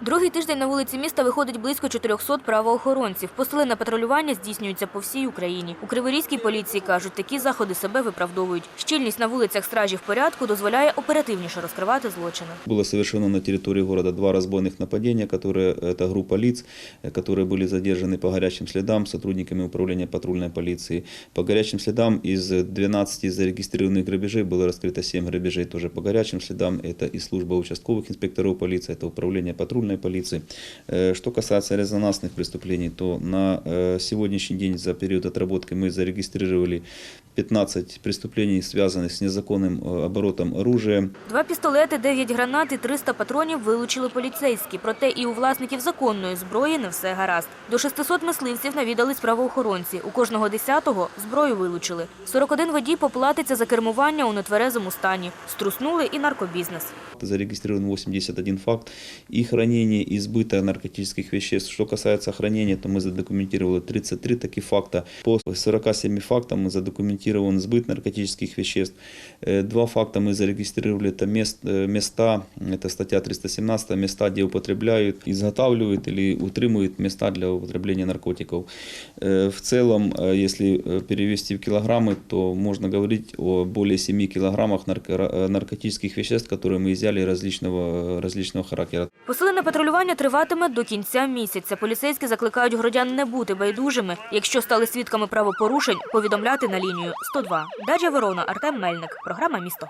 Другий тиждень на вулиці міста виходить близько 400 правоохоронців. Посилене патрулювання здійснюється по всій Україні. У Криворізькій поліції кажуть, такі заходи себе виправдовують. Щільність на вулицях стражів порядку дозволяє оперативніше розкривати злочини. Было совершено на территории города два разбойных нападения, которые, это группа лиц, э, которые были задержаны по горячим следам сотрудниками управления патрульной полиции. По горячим следам из 12 зарегистрированных грабежей было раскрыто 7 грабежей тоже по горячим следам. Это и служба участковых инспекторов полиции, это управление патрульной полиции. Э, Что касается резонансных преступлений, то на э, сегодняшний день за период отработки мы зарегистрировали 15 преступлений, связанных с незаконным э, оборотом оружия. Два пістолети, 9 гранат і 300 патронів вилучили поліцейські. Проте і у власників законної зброї не все гаразд. До 600 мисливців навідались правоохоронці. У кожного десятого зброю вилучили. 41 водій поплатиться за кермування у нетверезому стані. Струснули і наркобізнес. Зарегистрирован 81 факт и хранение и наркотических веществ. Что касается хранения, то мы задокументировали 33 таких факта. По 47 фактам задокументирован сбыт наркотических веществ. Э, Два факта мы зарегистрировали, это мест, э, места, это статья 317, места, где употребляют, изготавливают или утримуют места для употребления наркотиков. Э, В целом, если перевести в килограммы, то можно говорить о более 7 килограммах нарко- наркотических веществ, которые мы изъяли различного, различного характера. Посилене патрулювання триватиме до кінця місяця. Поліцейські закликають городян не бути байдужими. Якщо стали свідками правопорушень, повідомляти на лінію 102. Даджа Ворона, Артем Мельник. Програма «Місто».